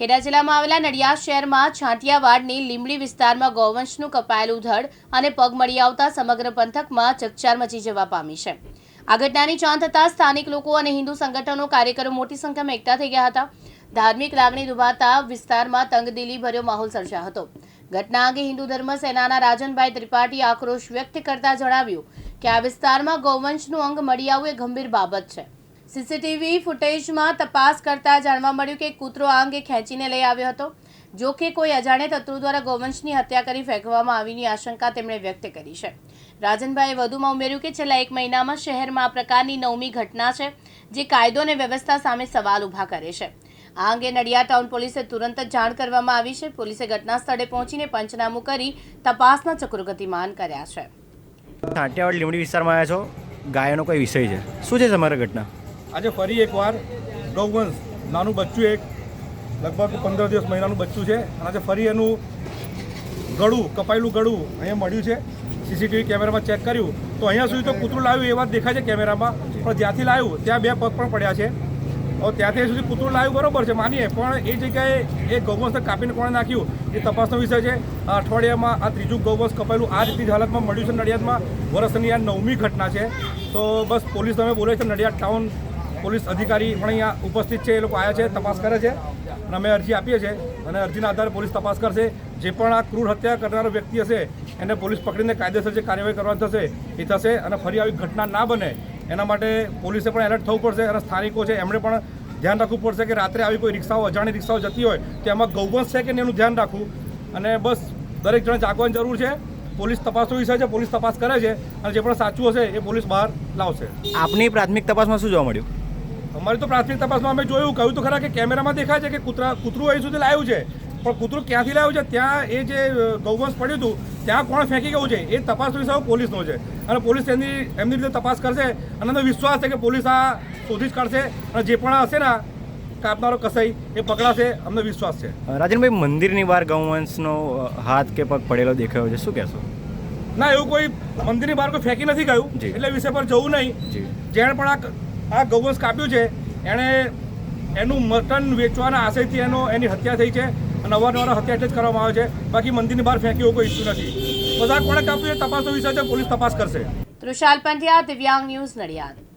ખેડા જિલ્લામાં આવેલા નડિયાદ શહેરમાં છાંટિયાવાડની લીમડી વિસ્તારમાં ગૌવંશનું કપાયેલું ધડ અને પગ મળી આવતા સમગ્ર પંથકમાં ચકચાર મચી જવા પામી છે. આ ઘટનાની જાણ થતાં સ્થાનિક લોકો અને હિન્દુ સંગઠનો કાર્યકરો મોટી સંખ્યામાં એકઠા થઈ ગયા હતા. ધાર્મિક લાગણી દુભાતા વિસ્તારમાં તંગદિલી ભર્યો માહોલ સર્જાયો હતો. ઘટના અંગે હિન્દુ ધર્મ સેનાના રાજનભાઈ ત્રિપાઠી આક્રોશ વ્યક્ત કરતા જણાવ્યું કે આ વિસ્તારમાં ગૌવંશનું અંગ મળી આવવું એ ગંભીર બાબત છે. સીસીટીવી ફૂટેજમાં તપાસ કરતા જાણવા મળ્યું કે કૂતરો આ અંગે ખેંચીને લઈ આવ્યો હતો. જો કે કોઈ અજાણે તત્વો દ્વારા ગૌવંશની હત્યા કરી ફેંકવામાં આવીની આશંકા તેમણે વ્યક્ત કરી છે. રાજનભાઈએ વધુમાં ઉમેર્યું કે છેલ્લા એક મહિનામાં શહેરમાં આ પ્રકારની નવમી ઘટના છે, જે કાયદો અને વ્યવસ્થા સામે સવાલ ઊભા કરે છે. આ અંગે નડિયાદ ટાઉન પોલીસે તુરંત જ જાણ કરવામાં આવી છે. પોલીસે ઘટના સ્થળે પહોંચીને પંચનામું કરી તપાસના ચક્રો ગતિમાન કર્યા છે. કાંટિયાવાડ લીમડી વિસ્તારમાં આવ્યા છો. ગાયનો કોઈ વિષય છે. શું છે તમારા ઘટના? આજે ફરી એકવાર ગૌવંશ નાનું બચ્ચું એક, લગભગ પંદર દિવસ મહિનાનું બચ્ચું છે. અને આજે ફરી એનું ગળું, કપાયેલું ગળું અહીંયા મળ્યું છે. સીસીટીવી કેમેરામાં ચેક કર્યું. તો અહીંયા સુધી તો કૂતરું લાવ્યું, એ વાત દેખાય છે કેમેરામાં. પણ જ્યાંથી લાવ્યું, ત્યાં બે પગ પણ પડ્યા છે. હવે ત્યાંથી સુધી કૂતરું લાવ્યું બરોબર છે, માનીએ. પણ એ જગ્યાએ એ ગૌવંશને કાપીને કોણે નાખ્યું? એ તપાસનો વિષય છે. આ અઠવાડિયામાં આ ત્રીજું ગૌવંશ કપાયેલું આ રીતની હાલતમાં મળ્યું છે નડિયાદમાં. વર્ષની આ નવમી ઘટના છે. તો બસ પોલીસ તમે બોલે છે નડિયાદ ટાઉન પોલીસ અધિકારી પણ અહીંયા ઉપસ્થિત છે, એ લોકો આવ્યા છે, તપાસ કરે છે અને અમે અરજી આપીએ છીએ અને અરજીના આધારે પોલીસ તપાસ કરશે. જે પણ આ ક્રૂર હત્યા કરનારો વ્યક્તિ હશે, એને પોલીસ પકડીને કાયદેસર જે કાર્યવાહી કરવાની થશે, એ થશે અને ફરી આવી ઘટના ના બને, એના માટે પોલીસે પણ એલર્ટ થવું પડશે અને સ્થાનિકો છે, એમણે પણ ધ્યાન રાખવું પડશે કે રાત્રે આવી કોઈ રિક્ષાઓ, અજાણી રિક્ષાઓ જતી હોય, તો એમાં ગૌવંશ છે કે એનું ધ્યાન રાખવું? અને બસ, દરેક જણે જાગવાની જરૂર છે. પોલીસ તપાસનો વિષય છે, પોલીસ તપાસ કરે છે અને જે પણ સાચું હશે, એ પોલીસ બહાર લાવશે. આપની પ્રાથમિક તપાસમાં શું જોવા મળ્યું? અમારી તો પ્રાથમિક તપાસમાં અમે જોયું કહ્યું તો ખરા કે કેમેરામાં દેખાય છે કે કૂતરા કૂતરું અહીં સુધી લાવ્યું છે. પણ કૂતરું ક્યાંથી લાવ્યું છે? ત્યાં એ જે ગૌવંશ પડ્યું હતું ત્યાં કોણ ફેંકી ગયું છે? એ તપાસનો વિષય પોલીસનો છે. અને પોલીસ એની એમની રીતે તપાસ કરશે અને અમને વિશ્વાસ છે કે પોલીસ આ શોધી જ કાઢશે અને જે પણ હશે ને કાપનારો કસાઈ એ પકડાશે અમને વિશ્વાસ છે. રાજનભાઈ મંદિરની બહાર ગૌવંશનો હાથ કે પગ પડેલો દેખાયો છે શું કહેશો? ના એવું કોઈ મંદિરની બહાર કોઈ ફેંકી નથી ગયું. એટલે વિષય પર જવું નહીં. જેણે પણ આ આ ગૌવંશ કાપ્યું છે. એણે એનું મટન વેચવાના આશયથી એનો એની હત્યા થઈ છે અને અવારનવાર હત્યા એટલે જ કરવામાં આવે છે. બાકી મંદિરની બહાર ફેંકી એવો કોઈ ઇસ્યુ નથી. બધા કોણે કાપ્યું એ તપાસનો વિષય છે, પોલીસ તપાસ કરશે. તૃષાલ પંડ્યા, દિવ્યાંગ ન્યૂઝ નડિયાદ.